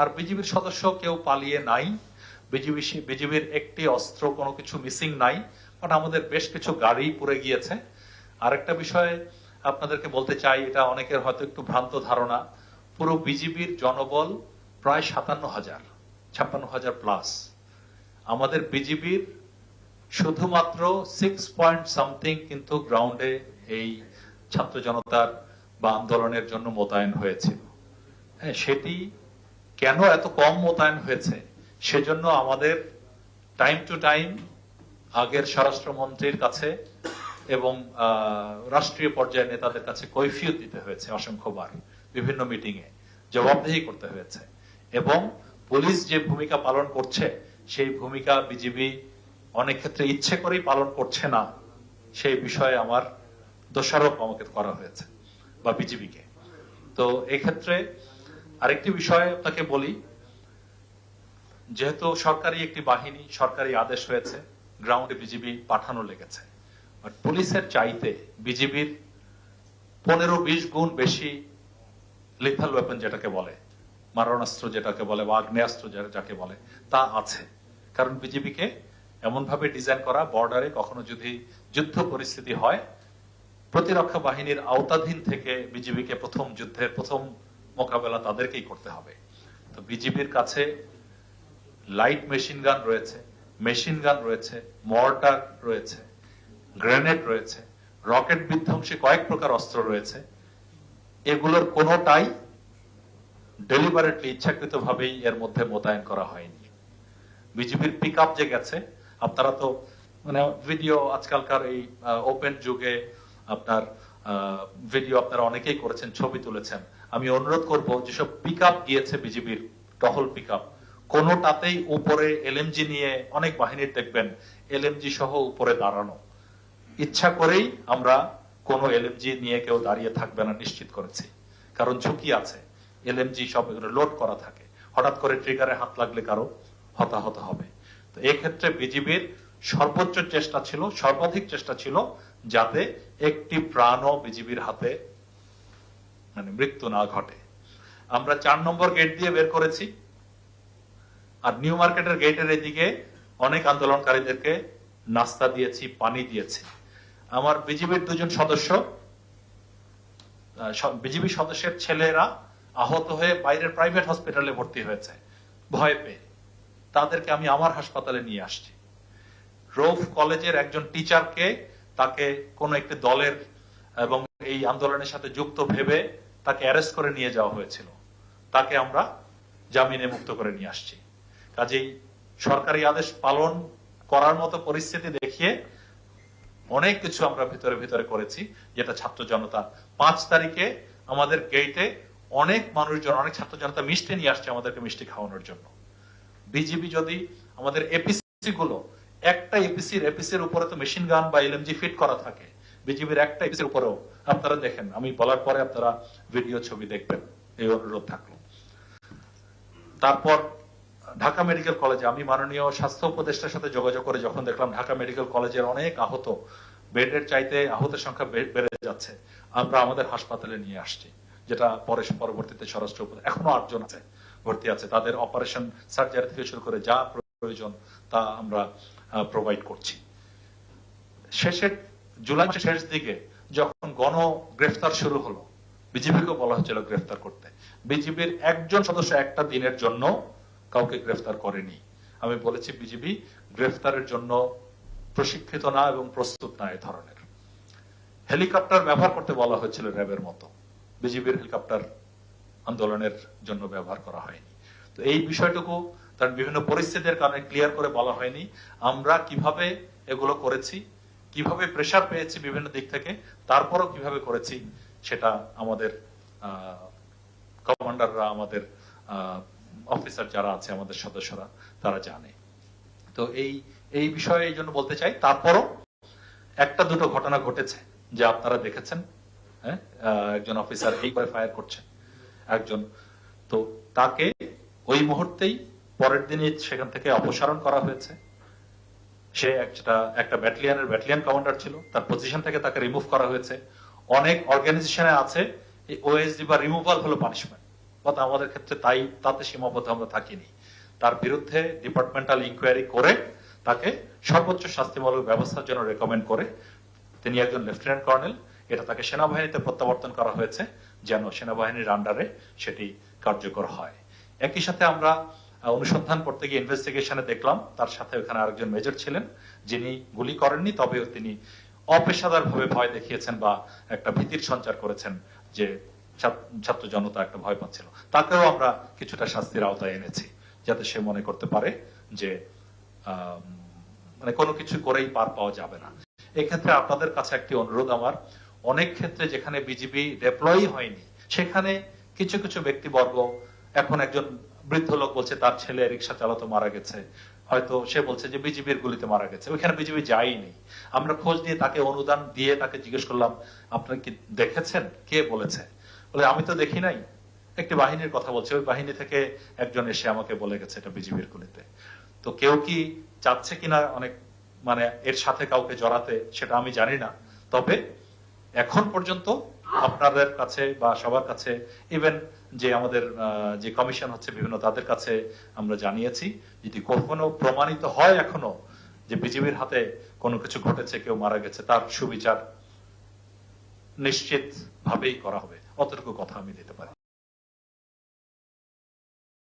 আর বিজিবির সদস্য কেউ পালিয়ে নাই। বিজিবি বিজিবির একটি অস্ত্র কোনো কিছু মিসিং নাই বাট আমাদের বেশ কিছু গাড়ি পুড়ে গিয়েছে। আরেকটা বিষয়ে আপনাদেরকে বলতে চাই, এটা অনেকের হয়তো একটু ভ্রান্ত ধারণা। পুরো বিজিবির জনবল প্রায় সাতান্ন হাজার, ছাপ্পান্ন হাজার প্লাস আমাদের বিজিবির শুধুমাত্র সিক্স পয়েন্ট সামথিং কিন্তু গ্রাউন্ডে এই ছাত্র জনতার বা আন্দোলনের জন্য মোতায়েন হয়েছিল। হ্যাঁ সেটি কেন এত কম মোতায়েন হয়েছে? সেজন্য আমাদের টাইম টু টাইম আগের স্বরাষ্ট্রমন্ত্রীর কাছে এবং রাষ্ট্রীয় পর্যায়ের নেতাদের কাছে কৈফিয়ত দিতে হয়েছে অসংখ্যবার, বিভিন্ন মিটিং এ জবাবদিহি করতে হয়েছে। এবং পুলিশ যে ভূমিকা পালন করছে, সেই ভূমিকা বিজিবি অনেক ক্ষেত্রে ইচ্ছে করেই পালন করছে না। সেই বিষয়ে আমার দোষারোপ আমাকে করা হয়েছে, বা বিজিবিকে। তো এক্ষেত্রে আরেকটি বিষয় আপনাকে বলি, যেহেতু সরকারি একটি বাহিনী, সরকারি আদেশ হয়েছে গ্রাউন্ডে বিজিবি পাঠানো লেগেছে। পুলিশের চাইতে বিজিবির পনেরো বিশ গুণ বেশি লিথাল ওয়েপন যেটাকে বলে, মারণাস্ত্র যেটাকে বলে বা আগ্নেয়াস্ত্র যাকে বলে, তা আছে। কারণ বিজিবিকে এমন ভাবে ডিজাইন করা বর্ডারে কখনো যদি যুদ্ধ পরিস্থিতি হয়, প্রতিরক্ষা বাহিনীর আওতাধীন থেকে বিজিবিকে প্রথম যুদ্ধের প্রথম মোকাবেলা তাদেরকেই করতে হবে। তো বিজিবির কাছে লাইট মেশিন গান রয়েছে মেশিন গান রয়েছে মর্টার রয়েছে গ্রেনেড রয়েছে রকেট বিধ্বংসী কয়েক প্রকার অস্ত্র রয়েছে। এগুলোর কোনোটাই ডেলিভারেটলি ইচ্ছাকৃতভাবেই এর মধ্যে মোতায়েন করা হয়নি। বিজেপির পিক আপ যে গেছে, আপনারা তো মানে ভিডিও আজকালকার এই ওপেন যুগে আপনার ভিডিও আপনারা অনেকেই করেছেন, ছবি তুলেছেন। আমি অনুরোধ করব, যেসব পিক আপ গিয়েছে বিজেপির টহল পিক আপ কোনোটাতেই উপরে এলএমজি নিয়ে অনেক বাহিনীর দেখবেন এলএমজি সহ উপরে দাঁড়ানো। ইচ্ছা করেই আমরা কোনো এলএমজি নিয়ে কেউ দাঁড়িয়ে থাকবে না, নিশ্চিত করেছি। কারণ ঝুঁকি আছে এলএমজি সব লোড করা থাকে। হঠাৎ করে ট্রিগারে হাত লাগলে কারও হতাহত হবে। তো এক্ষেত্রে বিজিবির সর্বোচ্চ চেষ্টা ছিল, সর্বাধিক চেষ্টা ছিল, যাতে একটি প্রাণও বিজিবির হাতে মানে মৃত্যু না ঘটে। আমরা চার নম্বর গেট দিয়ে বের করেছি। আর নিউ মার্কেটের গেটের এদিকে অনেক আন্দোলনকারীদেরকে নাস্তা দিয়েছি, পানি দিয়েছি। আমার বিজিবির দুজন সদস্য বিজিবি সদস্যের ছেলেরা আহত হয়ে বাইরের প্রাইভেট হসপিটালে ভর্তি হয়েছে। ভয় পেয়ে। তাদেরকে আমি আমার হাসপাতালে নিয়ে আসছি। রোফ কলেজের একজন টিচারকে তাকে কোনো একটি দলের এবং এই আন্দোলনের সাথে যুক্ত ভেবে তাকে অ্যারেস্ট করে নিয়ে যাওয়া হয়েছিল। তাকে আমরা জামিনে মুক্ত করে নিয়ে আসছি। কাজেই সরকারি আদেশ পালন করার মতো পরিস্থিতি দেখিয়ে অনেক কিছু আমরা ভিতরে ভিতরে করেছি, যেটা ছাত্র জনতা। পাঁচ তারিখে আমাদের গেটে অনেক মানুষজন, অনেক ছাত্র জনতা মিষ্টি নিয়ে আসছে আমাদেরকে মিষ্টি খাওয়ানোর জন্য। বিজিবি যদি আমাদের এপিসি গুলো, একটা এপিসির এপিসির উপরে তো মেশিন গান বা এলএমজি ফিট করা থাকে বিজিবির একটা এপিসির উপরেও আপনারা দেখেন। আমি বলার পরে আপনারা ভিডিও ছবি দেখবেন। এই অনুরোধ থাকল। তারপর ঢাকা মেডিকেল কলেজে আমি মাননীয় স্বাস্থ্য উপদেষ্টার সাথে যোগাযোগ করে যখন দেখলাম ঢাকা মেডিকেল কলেজের অনেক আহত, বেডের চাইতে আহতের সংখ্যা বেড়ে যাচ্ছে, আমরা আমাদের হাসপাতালে নিয়ে আসছি, যেটা পরে, পরবর্তীতে স্বরাষ্ট্র এখনও আটজন আছে, ভর্তি আছে। তাদের অপারেশন, সার্জারি থেকে শুরু করে যা প্রয়োজন তা আমরা প্রোভাইড করছি। শেষের জুলাই মাসের শেষ দিকে যখন গণ গ্রেফতার শুরু হলো বিজেপিকে বলা হচ্ছিল গ্রেফতার করতে। বিজেপির একজন সদস্য একটা দিনের জন্য কাউকে গ্রেফতার করেনি। আমি বলেছি বিজেপি গ্রেফতারের জন্য প্রশিক্ষিত না এবং প্রস্তুত না এ ধরনের। হেলিকপ্টার ব্যবহার করতে বলা হয়েছিল র্যাবের মতো। বিজেপির হেলিকপ্টার আন্দোলনের জন্য ব্যবহার করা হয়নি। তো এই বিষয়টুকু তার বিভিন্ন পরিস্থিতির কারণে ক্লিয়ার করে বলা হয়নি। আমরা কীভাবে এগুলো করেছি কীভাবে প্রেসার পেয়েছি বিভিন্ন দিক থেকে, তারপরও কীভাবে করেছি সেটা আমাদের কমান্ডাররা আমাদের অফিসার যারা আছে আমাদের সদস্যরা, তারা জানে। তো এই এই বিষয়ে এই জন্য বলতে চাই, তারপরও একটা দুটো ঘটনা ঘটেছে যে আপনারা দেখেছেন হ্যাঁ? একজন অফিসার এই করে ফায়ার করছে একজন। তো তাকে ওই মুহূর্তেই পরের দিনই সেখান থেকে অপসারণ করা হয়েছে। সে একটা একটা ব্যাটালিয়নের ব্যাটালিয়ন কমান্ডার ছিল, তার পজিশন থেকে তাকে রিমুভ করা হয়েছে। অনেক অর্গানাইজেশনে আছে ওএসডি বা রিমুভাল হলো পানিশমেন্ট কথা আমাদের ক্ষেত্রে তাই, তাতে সীমাবদ্ধ আমরা থাকিনি। তার বিরুদ্ধে ডিপার্টমেন্টাল ইনকোয়ারি করে তাকে সর্বোচ্চ শাস্তিমূলক ব্যবস্থার জন্য রেকমেন্ড করে তিনি একজন লেফটেন্যান্ট কর্নেল এটা তাকে সেনাবাহিনীতে প্রত্যাবর্তন করা হয়েছে, যেন সেনাবাহিনীর আন্ডারে সেটি কার্যকর হয়। একই সাথে আমরা অনুসন্ধান করতে গিয়ে ইনভেস্টিগেশনে দেখলাম, তার সাথে ওখানে আরেকজন মেজর ছিলেন, যিনি গুলি করেননি তবে তিনি অপেশাদার ভাবে ভয় দেখিয়েছেন বা একটা ভীতির সঞ্চার করেছেন যে ছাত্র- জনতা একটা ভয় পাচ্ছিল। তাকেও আমরা কিছুটা শাস্তির আওতায় এনেছি, যাতে সে মনে করতে পারে যে মানে কোনো কিছু করেই পার পাওয়া যাবে না। এক্ষেত্রে আপনাদের কাছে একটি অনুরোধ আমার, অনেক ক্ষেত্রে যেখানে বিজিবি ডেপ্লয় হয়নি, সেখানে কিছু কিছু ব্যক্তিবর্গ, এখন একজন বৃদ্ধ লোক বলছে, তার ছেলে রিক্সা চালাতো মারা গেছে। হয়তো সে বলছে যে, বিজিবির গুলিতে মারা গেছে। ওইখানে বিজিবি যায়নি। আমরা খোঁজ নিয়ে তাকে অনুদান দিয়ে তাকে জিজ্ঞেস করলাম আপনারা কি দেখেছেন? কে বলেছে? বলে, আমি তো দেখি নাই। একটি বাহিনীর কথা বলছে। ওই বাহিনী থেকে একজন এসে আমাকে বলে গেছে এটা বিজিবির গুলিতে। তো কেউ কি চাচ্ছে কিনা অনেক মানে এর সাথে কাউকে জড়াতে সেটা আমি জানি না। তবে এখন পর্যন্ত আপনাদের কাছে বা সবার কাছে ইভেন যে আমাদের যে কমিশন হচ্ছে বিভিন্ন তাদের কাছে আমরা জানিয়েছি, যদি কখনো প্রমাণিত হয় এখনও যে বিজেপির হাতে কোনো কিছু ঘটেছে, কেউ মারা গেছে, তার সুবিচার নিশ্চিত ভাবেই করা হবে। অতটুকু কথা আমি দিতে পারি।